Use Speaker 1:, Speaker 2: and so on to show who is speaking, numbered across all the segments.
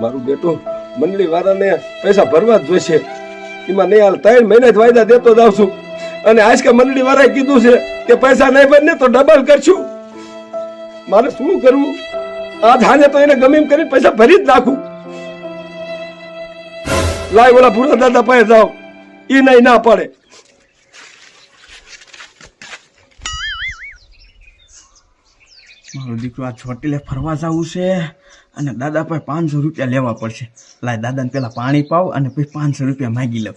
Speaker 1: મારું બેટું મંડળી વાળાને પૈસા ભરવા જ જોઈશે. એમાં નહીં હાલ ત્રણ મહિને જ વાયદા દેતો જાઉં છું. અને આજ કે મંડળી વાળાએ કીધું છે કે પૈસા નહીં બને તો ડબલ કરશું. મારે શું કરવું? આ ધાને તો એને ગમે એમ કરીને પૈસા ભરી જ નાખું. લાય ઓલા ભૂરા દાદા પાસે જાઓ. એ નહીં ના પડે.
Speaker 2: મારો દીકરો આ ચોટીલે ફરવા જવું છે. અને દાદા પાસે પાંચસો રૂપિયા લેવા પડશે. લાય દાદાને પહેલાં પાણી પાવ અને પછી પાંચસો રૂપિયા માગી લઉં.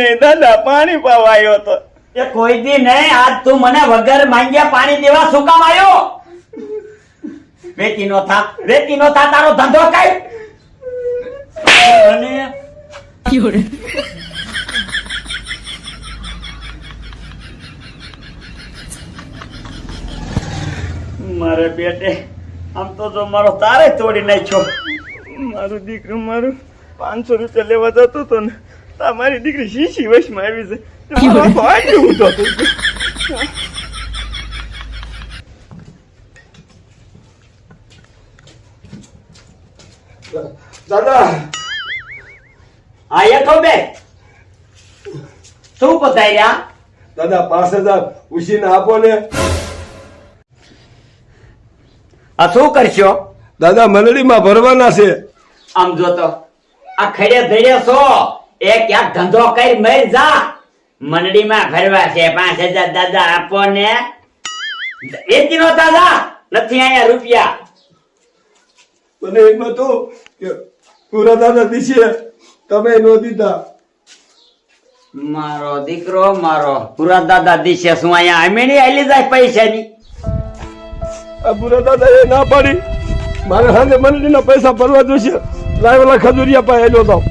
Speaker 2: નહીં દાદા પાણી પાવા તો.
Speaker 3: એ કોઈ દી નહીં આજ તું મને વગર માંગ્યા પાણી દેવા શું કામ આવ્યો? વેચી નો થા વેચી નો થા તારો ધંધો કઈ? અને મારે બેટે આમ તો જો મારો તારે તોડી નાખ્યો.
Speaker 2: મારું દીકરું મારું પાંચસો રૂપિયા લેવા જતો હતો ને. તા મારી દીકરી શીશી વશમાં આવી છે.
Speaker 1: દાદા.
Speaker 3: એઠો બે શું પતાઈ
Speaker 1: દાદા પાંચ હજાર ઉછીને આપો ને.
Speaker 3: આ શું કરશો?
Speaker 1: દાદા મંડળીમાં ભરવાના છે.
Speaker 3: આમ જોતો આ ખડે ધડે છો. એ ક્યાં ધંધો કરી મરી જા. મંડળીમાં ફરવા છે પાંચ હજાર દાદા આપો ને. વેચી નો દાદા નથી અહીંયા રૂપિયા.
Speaker 1: મને એમ હતું કે પૂરા દાદા દીશે. તમે નો દીધા.
Speaker 3: મારો દીકરો મારો પૂરા દાદા દિશે. શું અહીંયા અમીની આલી જાય પૈસાની?
Speaker 1: પૂરા દાદા એ ના પાડી. મારે સાંજે મંડળીના પૈસા ભરવા જોશે. લાવેલા ખજુરિયા પાસે એલો તો.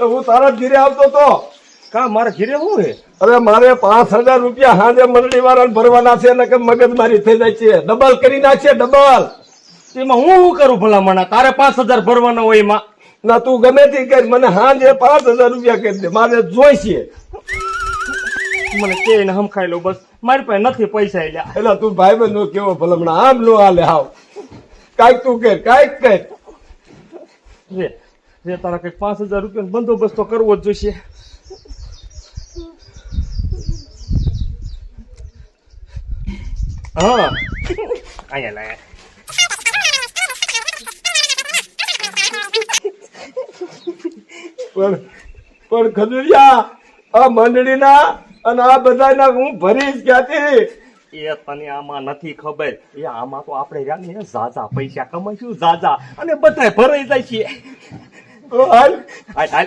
Speaker 1: હું તારા ઘીરે આવતો તો.
Speaker 2: કા મારા ઘીરે શું હે?
Speaker 1: અરે મારે પાંચ હજાર રૂપિયા હાજે મંડળી વાળાને ભરવાના છે ને કે મગજ મારી થઈ જાય છે. ડબલ કરી નાખશે ડબલ.
Speaker 2: એમાં હું શું કરું ભલામણા? તારે પાંચ હજાર ભરવાના હોય એમાં.
Speaker 1: ના તું ગમે તે કર મને હાજે પાંચ હજાર રૂપિયા કરી દે. મારે જોઈશે
Speaker 2: મને કે ને હમખાઈ લો બસ. મારી પાસે નથી પૈસા
Speaker 1: એટલે તું ભાઈ બંધ કેવો ભલામણા? આમ લો હાલે હાવ. કાંઈક તું કર કાંઈક કર.
Speaker 2: રે તારા કંઈક પાંચ હજાર રૂપિયા બંદોબસ્ત તો કરવો જ જોઈશે. હા. અહીંયા લાયા
Speaker 1: પણ પણ ખજુરિયા, આ મંડળીના અને આ બધાના હું ભરીશ ક્યાંથી?
Speaker 2: એ તને આમાં નથી ખબર. એ આમાં તો આપણે ને ઝાઝા પૈસા કમાઈશું ઝાઝા. અને બધા ભરાઈ જાય છે.
Speaker 1: હાલ.
Speaker 2: હાલ હાલ.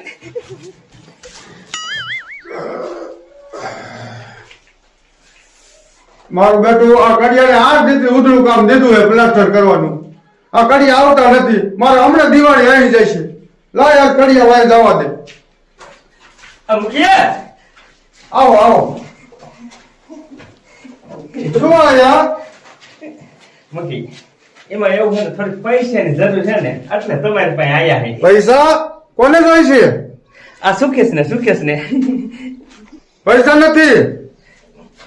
Speaker 4: મારું બેટું આ કડિયાને આઠ દીધી ઉધડું કામ દીધું હે પ્લાસ્ટર કરવાનું. આ કડી આવતા નથી. મારે હમણાં દિવાળી આવી જાય છે. લાય આ કડિયા વાય જવા દે. આવો આવો. શું આયા
Speaker 2: મકી એમાં એવું છે ને થોડી પૈસાની જરૂર છે ને એટલે તમારી પાસે આયા છે
Speaker 4: પૈસા? કોને જોઈ છે?
Speaker 2: આ સુખેશ ને સુખેશ ને
Speaker 4: પૈસા નથી.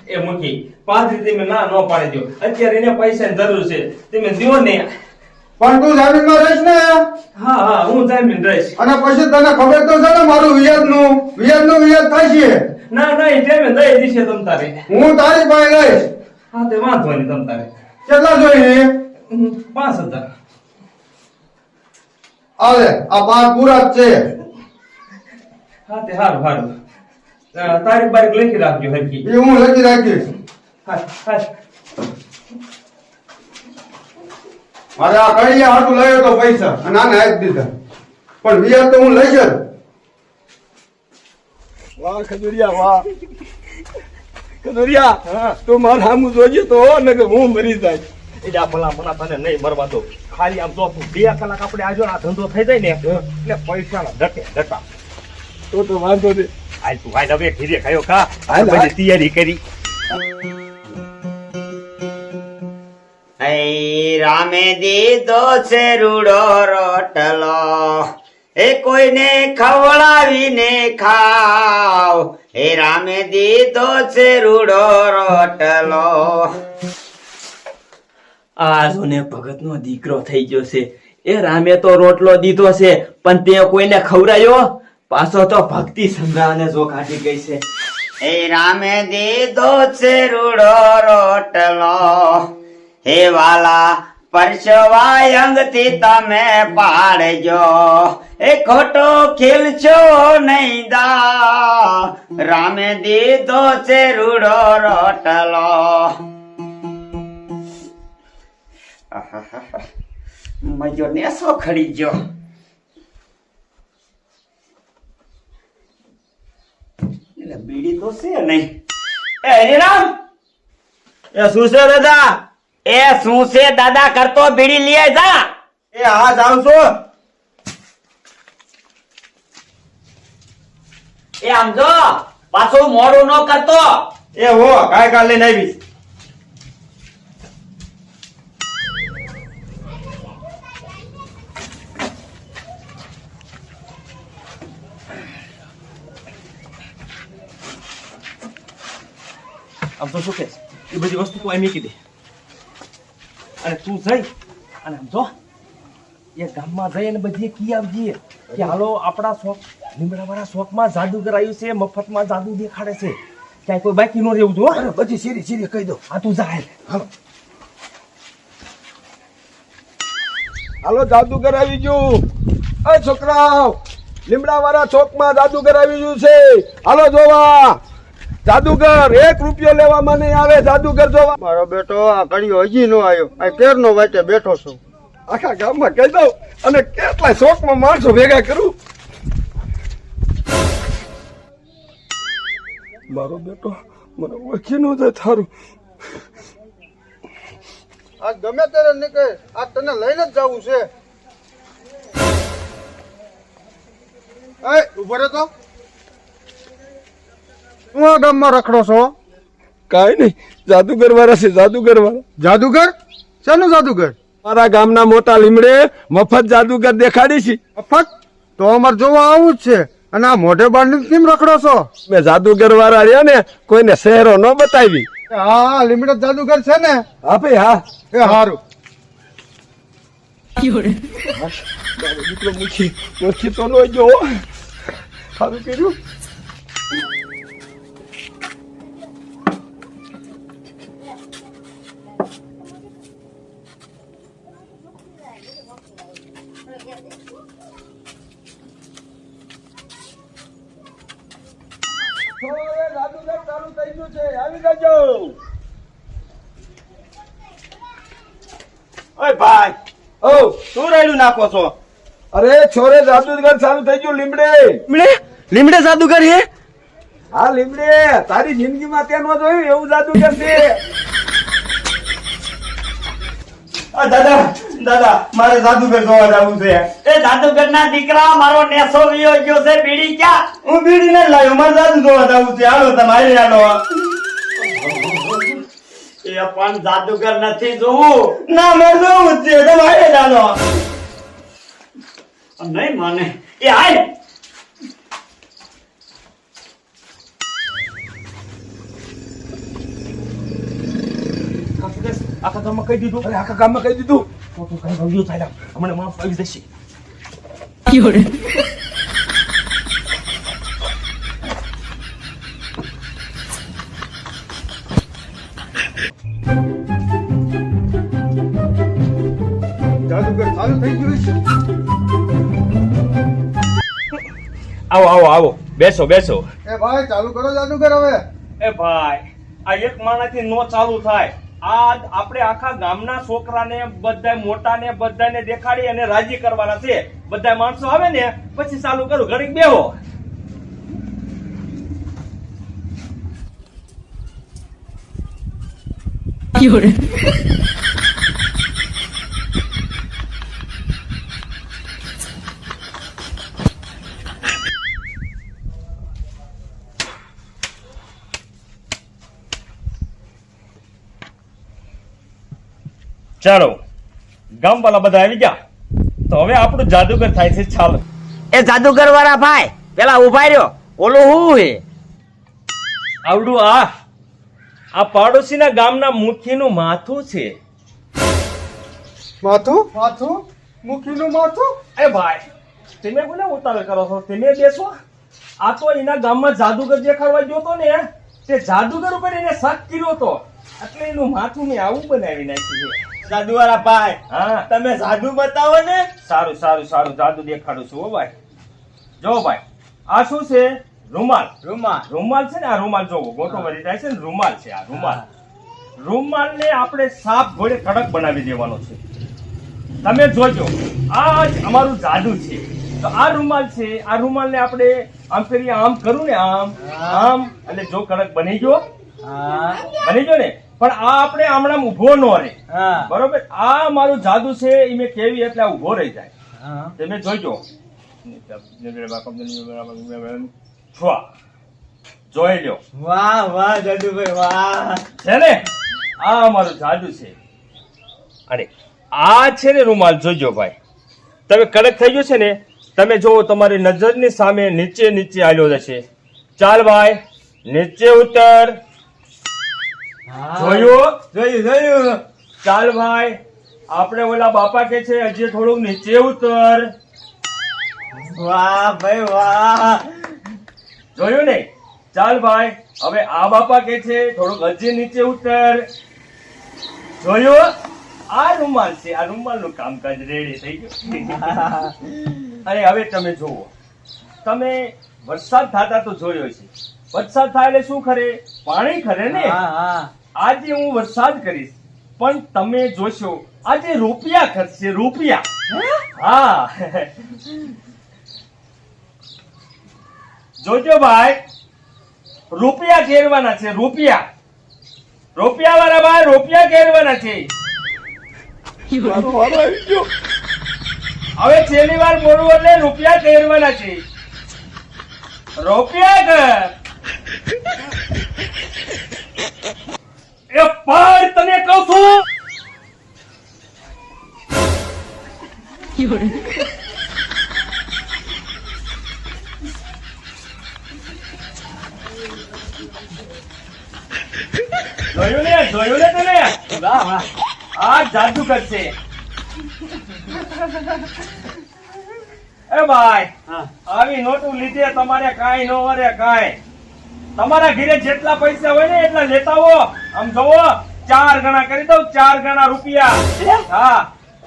Speaker 2: એ મૂકી પાંચ તમે ના ન પાડી દો અત્યારે એને પૈસાની જરૂર છે. તમે દો ને.
Speaker 4: પણ તું જામીનમાં રહીશ ને?
Speaker 2: હા હા હું જામીન રહીશ.
Speaker 4: અને પછી તને ખબર તો છે ને મારું વિયાદનું વિયાદનું વિયાદ થાય છે.
Speaker 2: ના ના એ જામીન દઈ દીશે તમ તારે.
Speaker 4: હું તારી પાસે લઈશ.
Speaker 2: હા તે વાંધો નહીં તમ તારે.
Speaker 4: કેટલા જોઈએ?
Speaker 2: પાંચ હજાર.
Speaker 4: આવે આ બાર પૂરા જ છે.
Speaker 2: હા તે હારું હારું. તારીખ બારીખ લખી રાખજો હરકી
Speaker 4: એ હું લખી રાખીશ.
Speaker 2: હા હા.
Speaker 4: મારે આ કડિયા હાટું લઈ તો પૈસા અને આને આપી દીધા. પણ વ્યાજ તો હું લઈશ જ
Speaker 1: વાહ ખજુરિયા વાહ. ખજુરિયા
Speaker 2: હા.
Speaker 1: તું મારે સામું જોજે તો ને કે હું મરી જાય.
Speaker 2: એડા ભલા મના તને નહીં મરવા દો. ખાલી આમ જો તું બે કલાક આપણે આજો આ ધંધો થઈ જાય ને એટલે પૈસા ડકે ડકા
Speaker 1: તો તો વાંધો નહીં.
Speaker 2: હાલ તું હાલ હવે ઘીરે ખાયો ખા.
Speaker 1: હાલ, પછી
Speaker 2: તૈયારી કરી.
Speaker 3: હે રામે દીધો છે રૂડો રોટલો. એ કોઈને ખવડાવીને ખાવ. હે રામે દીધો છે રૂડો રોટલો.
Speaker 5: આ જોને ભગત નો દીકરો થઈ ગયો છે. એ રામે તો રોટલો દીધો છે પણ તે કોઈને ખવડાયો? પાછો તો ભક્તિ સંભળાને જો કાઢી ગઈ છે.
Speaker 3: હે રામે દીધો છે રૂડો રોટલો. હે વાલા પરસવાયથી તમે પાડજો. એ ખોટો ખીલશો નહીં દા. રામે દીધો છે રૂડો રોટલો. મજો નેસો ખડી ગયો. બીડી તો છે નહીં. એ હરિરામ.
Speaker 2: એ શું છે દાદા?
Speaker 3: એ શું છે દાદા? કરતો બીડી લઈ જા.
Speaker 2: એ હા જાઉં છું.
Speaker 3: એ આમ જો પાછું મોડું ન કરતો.
Speaker 2: એ હો કાય કાલ લઈને આવી. આમ તો શું કે એ બધી વસ્તુ તું એમ દે. અને તું જઈ. અને સમજો એ ગામમાં જઈ અને બધી કી આવજે. કે હાલો આપણા શોખ લીમડાવાળા શોખમાં જાદુ કરાયું છે મફતમાં જાદુ દેખાડે છે. ક્યાંય કોઈ બાકી ન રહેવું જો
Speaker 1: બધી સીરી સીરી કહી દો.
Speaker 2: આ તું જાય હાલો.
Speaker 1: હાલો. જાદુગર આવી ગયું. અ છોકરાઓ લીમડા વાળા ચોકમાં જાદુગર આવી ગયું છે. હાલો જોવા. જાદુગર એક રૂપિયો લેવામાં નહીં આવે જાદુગર જોવા.
Speaker 4: મારો બેટો આ કડીઓ હજી નો આવ્યો. આ કેરનો વાટે બેઠો છું.
Speaker 1: આખા ગામમાં કહી દઉં અને કેટલા શોખમાં માણસો ભેગા કરું. મારો બેટો મને ઓળખી ન થાય થારું.
Speaker 4: આ ગમે ત્યારે નીકળે આ તને લઈને જ જવું છે. ઊભો રહે આ ગામમાં રખડો છો?
Speaker 1: કાંઈ નહીં. જાદુગર વાળા છે જાદુગર વાળા.
Speaker 4: જાદુગર? શેનું જાદુગર?
Speaker 1: મારા ગામના મોટા લીમડે મફત જાદુગર દેખાડી છે.
Speaker 4: મફત? તો અમારે જોવા આવું જ છે. અને આ મોઢે બાંધીને કેમ રખડો છો?
Speaker 1: મેં જાદુગર વાળા રહ્યા ને કોઈને શહેરો ન બતાવી.
Speaker 4: હા હા લીમડે જાદુગર છે ને?
Speaker 1: હા ભાઈ હા.
Speaker 4: એ હારું.
Speaker 1: મારો દીકરો મૂકી મૂકી તો નો જો સારું કર્યું જાદુગર ચાલુ થઈ ગયું છે આવી જજો
Speaker 2: ઓય ભાઈ
Speaker 1: ઓ.
Speaker 2: શું રેડું નાખો છો?
Speaker 1: અરે છોરે જાદુગર ચાલુ થઈ ગયું લીમડે.
Speaker 2: લીમડે? લીમડે જાદુગર હે?
Speaker 1: હા લીમડે. તારી જિંદગીમાં ત્યાં ન જોયું એવું જાદુગર છે.
Speaker 2: દાદા દાદા મારે જાદુગર જોવા જવું છે.
Speaker 3: એ જાદુગર ના દીકરા મારો નેસો વિયો ગયો છે બીડી ક્યાં?
Speaker 2: હું બીડી ને લાવ્યો મારે જાદુ જોવા જવું છે. હાલો તમે હાલી
Speaker 3: એ પણ જાદુગર નથી જોવું.
Speaker 2: ના મારે જોવું છે. તમે હાલી
Speaker 3: નહીં મને. એ હાય
Speaker 2: આખા ગામમાં કહી દીધું.
Speaker 1: અરે આખા ગામમાં કહી દીધું.
Speaker 2: તો તું કઈ ગયું થાય હમણાં માણસ આવી જશે આવો આવો આવો. બેસો બેસો.
Speaker 4: એ ભાઈ ચાલુ કરો જાદુગર હવે.
Speaker 2: એ ભાઈ આ એક માણસથી નો ચાલુ થાય. આ આપણે આખા ગામના છોકરાને બધા મોટાને બધાને દેખાડી અને રાજી કરવાના છે. બધા માણસો આવે ને, પછી ચાલુ કરું. ઘડીક બેહો. You're ચાલો ગામ વાળા બધા આવી ગયા. તો હવે આપણું જાદુગર થાય છે ચાલો
Speaker 3: એ જાદુગર વાળા ભાઈ પેલા ઊભા રહ્યો. ઓલું હું હે?
Speaker 2: આવડું આ. આ પાડોશીના ગામના મુખીનું માથું છે.
Speaker 4: માથું? માથું? મુખીનું માથું?
Speaker 2: એ ભાઈ તમે બોલે ઉતાવળ કરો છો? તમે બેસો. આ તો એના ગામમાં જાદુગર દેખાડવા ગયો તો ને તે જાદુગર ઉપર એને શક કર્યો તો એટલે એનું માથું મેં આવું બનાવી નાખ્યું છે
Speaker 5: જાદુવાળા ભાઈ
Speaker 2: હા.
Speaker 5: તમે જાદુ બતાવો ને.
Speaker 2: સારું સારું સારું. જાદુ દેખાડું છું હો ભાઈ. જો ભાઈ આ શું છે? રૂમાલ.
Speaker 5: રૂમાલ.
Speaker 2: રૂમાલ છે ને આ રૂમાલ જોવો. ગોટો ભરી જાય છે ને રૂમાલ છે આ રૂમાલ. રૂમાલ ને આપણે સાપ ઘોડે કડક બનાવી દેવાનો છે. તમે જોજો આ જ અમારું જાદુ છે. તો આ રૂમાલ છે આ રૂમાલ ને આપણે આમ કરીએ આમ કરું ને આમ આમ એટલે જો કડક બની ગયો. બની ગયો ને? પણ આ આપણે આમણામ ઊભો ન રહે.
Speaker 5: હા.
Speaker 2: બરોબર? આ મારું જાદુ છે એ મેં કેવી એટલે આ ઊભો રહી જાય.
Speaker 5: હા.
Speaker 2: તમે જોજો. છ જોઈ લ્યો.
Speaker 5: વાહ વાહ જાદુભાઈ વાહ.
Speaker 2: છે ને? આ અમારું જાદુ છે. અરે આ છે ને રૂમાલ જોજો ભાઈ. તમે કડક થઈ ગયો છે ને તમે જોવો તમારી નજરની સામે નીચે નીચે આવ્યો જશે. ચાલ ભાઈ નીચે ઉતર. જોયું?
Speaker 5: જોયું જોયું.
Speaker 2: ચાલ ભાઈ. આપણે ઓલા બાપા કે છે હજી થોડુંક નીચે ઉતર.
Speaker 5: વાહ ભાઈ વાહ.
Speaker 2: જોયું ને ચાલ ભાઈ. હવે આ બાપા કે છે થોડુંક હજી નીચે ઉતર. જોયું? આ રૂમાલ છે આ રૂમાલનું કામકાજ રેડી થઈ ગયું. અને હવે તમે જુઓ. તમે વરસાદ થતા તો જોયો છે વરસાદ થાય એટલે શું ખરે? પાણી ખરે ને? આજે હું વરસાદ કરીશ. પણ તમે જોશો આજે રૂપિયા ખર્ચશે રૂપિયા. હા. જોજો ભાઈ રૂપિયા ઘેરવાના છે રૂપિયા. રૂપિયા વાળા ભાઈ રૂપિયા ઘેરવાના છે. હવે છેલ્લી વાર બોલવું એટલે રૂપિયા ઘેરવાના છે. રૂપિયા ઘર. જોયું ને જોયું ને તને
Speaker 5: વાહ
Speaker 2: આ જાદુ કરશે એ ભાઈ આવી નોટું લીધે તમારે કાઈ નો વરે કાઈ તમારા ઘરે જેટલા પૈસા હોય ને એટલા લેતા હો આમ જોવો ચાર ગણા કરી દઉં ચાર ગણા રૂપિયા હા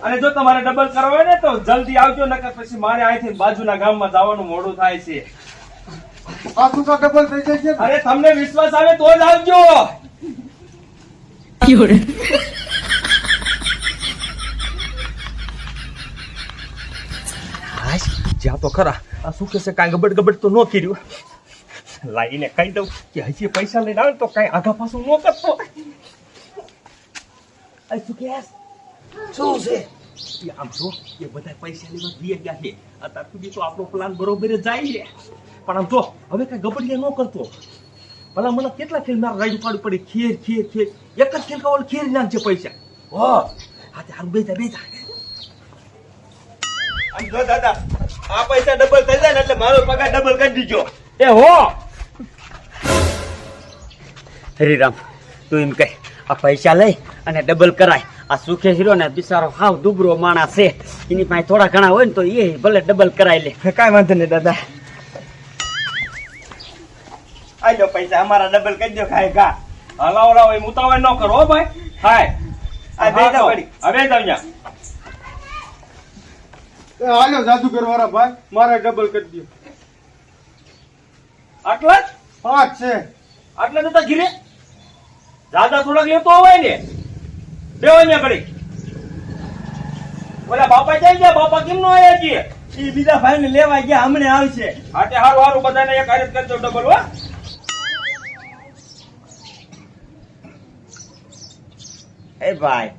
Speaker 2: અને જો તમારે ડબલ કરવા હોય ને તો જલ્દી આવજો નકર પછી મારે અહીંથી બાજુના ગામમાં જવાનું મોડું થાય છે.
Speaker 4: આખું તો ડબલ થઈ જાય
Speaker 2: અરે તમને વિશ્વાસ આવે તો જ આવજો. જ્યાં તો ખરા. આ શું કહેશે કાંઈ ગબડ ગબડ તો ન કર્યું? લાઈને કહી દઉં કે હજી પૈસા લઈને આવે તો કાંઈ આઘા પાછું ન કરતો. શું કહેશ? શું છે? આમ જો એ બધા પૈસા લેવા દે ગયા છે. અત્યાર સુધી તો આપણો પ્લાન બરોબર જાય છે. પણ આમ જો હવે કઈ ગબડિયા ન કરતો. ભલા મને કેટલા ખેલ મારે રાઈડ પાડવું પડે ખેર ખીર ખેર એક જ ખેલ કાવલ ખેર નાખજે પૈસા. હો. હા તે હારું બેજા બેજા
Speaker 5: આમ જો દાદા આ પૈસા ડબલ થઈ જાય ને એટલે મારો પગાર ડબલ કરી દીજો.
Speaker 2: એ હો.
Speaker 3: હરિરામ તું એમ કહે આ પૈસા લઈ અને ડબલ કરાય. આ સુખે હીરો ને બિચારો હાવ દુબરો માણસ છે. એની પાસે થોડા ઘણા હોય ને તો એ ભલે ડબલ કરાવી લે.
Speaker 5: કાંઈ વાંધો નહીં દાદા. આજો પૈસા અમારા ડબલ કરી દો ખાય કા
Speaker 2: હલાવ હલાવ એમ ઉતાવળ ન કરો હો ભાઈ. હાય
Speaker 5: આ બે જાવ પડી.
Speaker 2: હવે જાવ ન્યા.
Speaker 4: હાલો જાદુગર વાળા ભાઈ. મારે ડબલ કરી દો
Speaker 2: આટલા જ?
Speaker 4: પાંચ છે.
Speaker 2: આટલા જતા ઘીરે. દાદા થોડાક લેતો હોય ને. બે અહીંયા ઘડી ઓલા બાપા જઈ ગયા? બાપા કેમ નો આયા છીએ?
Speaker 5: એ બીજા ભાઈ ને લેવા ગયા હમણે આવશે.
Speaker 2: હાટે હારું હારું બધાને એક હારે કરજો ડબલ હો.
Speaker 3: એ ભાઈ.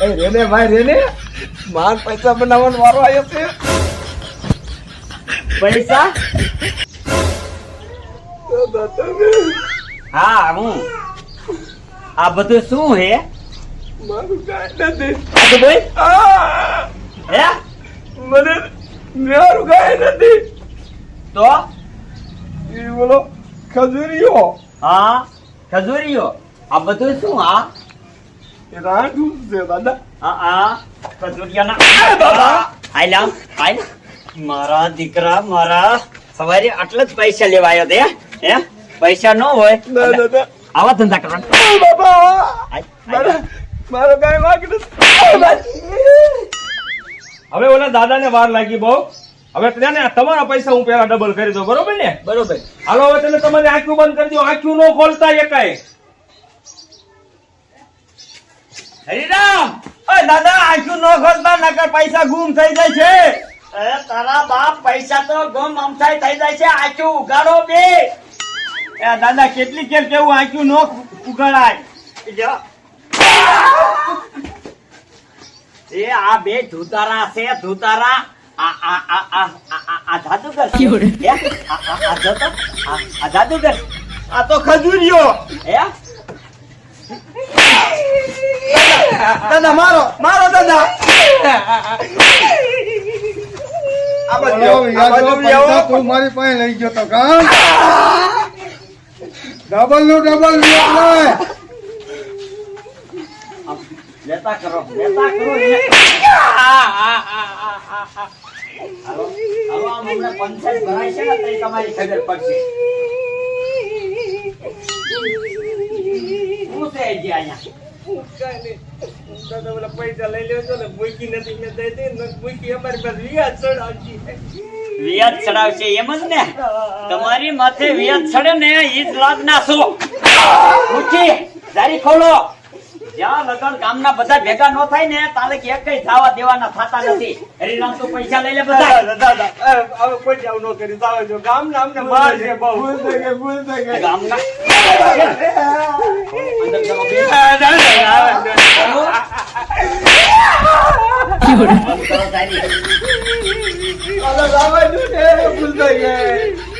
Speaker 1: એ રેને ભાઈ રેને? માર પૈસા બનાવવાનો વારો આવ્યો છે.
Speaker 3: પૈસા? હા હું? આ બધું શું હે?
Speaker 1: મારું કાંઈ નથી.
Speaker 3: આ તો બોલ. હે?
Speaker 1: મને મારું કાંઈ નથી.
Speaker 3: તો?
Speaker 1: એ બોલો ખજૂરીઓ.
Speaker 3: હા ખજૂરીઓ. આ બધું શું આ
Speaker 1: રાંઠું છે દાદા.
Speaker 3: આ આ ખજૂરિયાના
Speaker 1: બાબા!
Speaker 3: આઈ લાવ આઈ મારા દીકરા મારા સવારે આટલા જ પૈસા લેવાયો તે હે? પૈસા ન હોય.
Speaker 1: દાદા.
Speaker 3: આવા ધંધા કરવાના.
Speaker 1: મારો કાંઈ વાંક
Speaker 2: હવે ઓલા દાદાને વાર લાગી બહુ. હવે ત્યાં તમારા પૈસા હું પેલા ડબલ કરી દઉં બરોબર ને?
Speaker 3: બરોબર.
Speaker 2: હાલો હવે તમે તમારી આંખ્યું બંધ કરી દો આંખ્યું ન ખોલતા એકાય.
Speaker 3: હરિરામ!
Speaker 2: અરે દાદા આંખ્યું ન ખોલતા નકર પૈસા ગુમ થઈ જાય છે.
Speaker 3: તારા બાપ પૈસા તો ગમ અમથાઈ થઈ જાય છે. આંખ્યું ઉગાડો બે.
Speaker 2: એ દાદા કેટલી કેર કેવું આંખ્યું નો ઉગડાય
Speaker 3: એ આ બે ધુતારા છે ધુતારા. આ આ આ આ આ આ- આ જાદુગર. આ આ આ જોતો? આ આ જાદુગર?
Speaker 2: આ તો ખજૂરીઓ.
Speaker 3: હે?
Speaker 2: દાદા મારો મારો દાદા.
Speaker 4: તું મારી પાસે લઈ ગયો તો કામ ડબલનું ડબલ.
Speaker 3: લેતા કરો લેતા કરો. હાલો હાલો, આમ હમણાં પંચાયત ભરાય છે તમારી ખબર પડશે છે અહીંયા
Speaker 2: પૈસા લઈ લેજો ને મૂકી નથી મેં દઈ દઈ મૂકી અમારી વ્યાજ ચડાવજી
Speaker 3: વ્યાજ ચડાવશે એમ જ ને? તમારી માથે વ્યાજ ચડે ને ઈ જ લાગ ના છો. ઉઠી, જારી ખોલો. જ્યાં લગન ગામના બધા ભેગા ન થાય ને તારે કે કઈ જવા દેવાના થતા નથી. હરિરામ તો પૈસા લઈ લે બધા.
Speaker 2: દાદા હવે કોઈ જાવ ન કરી જાવ જો ગામ ના અમને માર છે બહુ.
Speaker 1: ભૂલ થઈ ગઈ ભૂલ થઈ ગઈ. દો ને ભૂલ થઈ ગઈ.